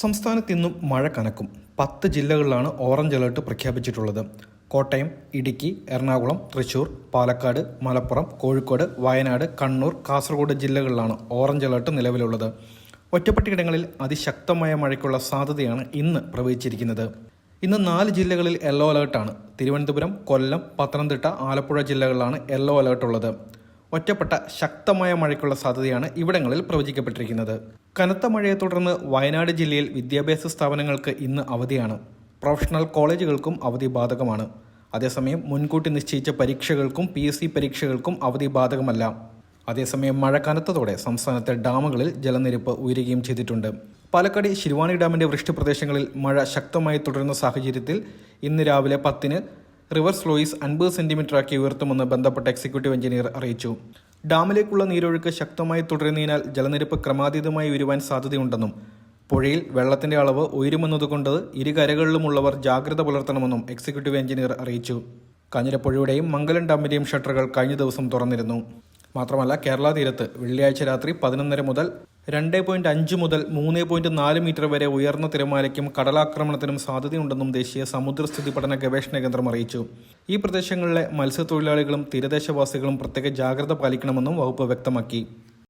സംസ്ഥാനത്ത് ഇന്നും മഴ കനക്കും. പത്ത് ജില്ലകളിലാണ് ഓറഞ്ച് അലേർട്ട് പ്രഖ്യാപിച്ചിട്ടുള്ളത്. കോട്ടയം ഇടുക്കി എറണാകുളം തൃശൂർ പാലക്കാട് മലപ്പുറം കോഴിക്കോട് വയനാട് കണ്ണൂർ കാസർഗോഡ് ജില്ലകളിലാണ് ഓറഞ്ച് അലേർട്ട് നിലവിലുള്ളത്. ഒറ്റപ്പെട്ടിടങ്ങളിൽ അതിശക്തമായ മഴയ്ക്കുള്ള സാധ്യതയാണ് ഇന്ന് പ്രവചിച്ചിരിക്കുന്നത് ഇന്ന് നാല് ജില്ലകളിൽ യെല്ലോ അലേർട്ടാണ്. തിരുവനന്തപുരം കൊല്ലം പത്തനംതിട്ട ആലപ്പുഴ ജില്ലകളിലാണ് യെല്ലോ അലേർട്ട് ഉള്ളത് ഒറ്റപ്പെട്ട ശക്തമായ മഴയ്ക്കുള്ള സാധ്യതയാണ് ഇവിടങ്ങളിൽ പ്രവചിക്കപ്പെട്ടിരിക്കുന്നത്. കനത്ത മഴയെ തുടർന്ന് വയനാട് ജില്ലയിൽ വിദ്യാഭ്യാസ സ്ഥാപനങ്ങൾക്ക് ഇന്ന് അവധിയാണ്. പ്രൊഫഷണൽ കോളേജുകൾക്കും അവധി ബാധകമാണ്. അതേസമയം മുൻകൂട്ടി നിശ്ചയിച്ച പരീക്ഷകൾക്കും പി എസ് സി പരീക്ഷകൾക്കും അവധി ബാധകമല്ല. അതേസമയം മഴ കനത്തതോടെ സംസ്ഥാനത്തെ ഡാമുകളിൽ ജലനിരപ്പ് ഉയരുകയും ചെയ്തിട്ടുണ്ട്. പാലക്കാട് ശിരുവാണി ഡാമിന്റെ വൃഷ്ടിപ്രദേശങ്ങളിൽ മഴ ശക്തമായി തുടരുന്ന സാഹചര്യത്തിൽ ഇന്ന് രാവിലെ പത്തിന് റിവേഴ്സ് ഫ്ലോയിസ് അൻപത് സെന്റിമീറ്ററാക്കി ഉയർത്തുമെന്ന് ബന്ധപ്പെട്ട എക്സിക്യൂട്ടീവ് എഞ്ചിനീയർ അറിയിച്ചു. ഡാമിലേക്കുള്ള നീരൊഴുക്ക് ശക്തമായി തുടരുന്നതിനാൽ ജലനിരപ്പ് ക്രമാതീതമായി ഉയരുവാൻ സാധ്യതയുണ്ടെന്നും പുഴയിൽ വെള്ളത്തിന്റെ അളവ് ഉയരുമെന്നതുകൊണ്ട് ഇരുകരകളിലുമുള്ളവർ ജാഗ്രത പുലർത്തണമെന്നും എക്സിക്യൂട്ടീവ് എഞ്ചിനീയർ അറിയിച്ചു. കാഞ്ഞിരപ്പുഴയുടെയും മംഗലം ഡാമിന്റെയും ഷട്ടറുകൾ കഴിഞ്ഞ ദിവസം തുറന്നിരുന്നു. മാത്രമല്ല കേരള തീരത്ത് വെള്ളിയാഴ്ച രാത്രി പതിനൊന്നര മുതൽ രണ്ട് പോയിന്റ് അഞ്ച് മുതൽ മൂന്ന് പോയിന്റ് നാല് മീറ്റർ വരെ ഉയർന്ന തിരമാലയ്ക്കും കടലാക്രമണത്തിനും സാധ്യതയുണ്ടെന്നും ദേശീയ സമുദ്രസ്ഥിതി പഠന ഗവേഷണ കേന്ദ്രം അറിയിച്ചു. ഈ പ്രദേശങ്ങളിലെ മത്സ്യത്തൊഴിലാളികളും തീരദേശവാസികളും പ്രത്യേക ജാഗ്രത പാലിക്കണമെന്നും വകുപ്പ് വ്യക്തമാക്കി.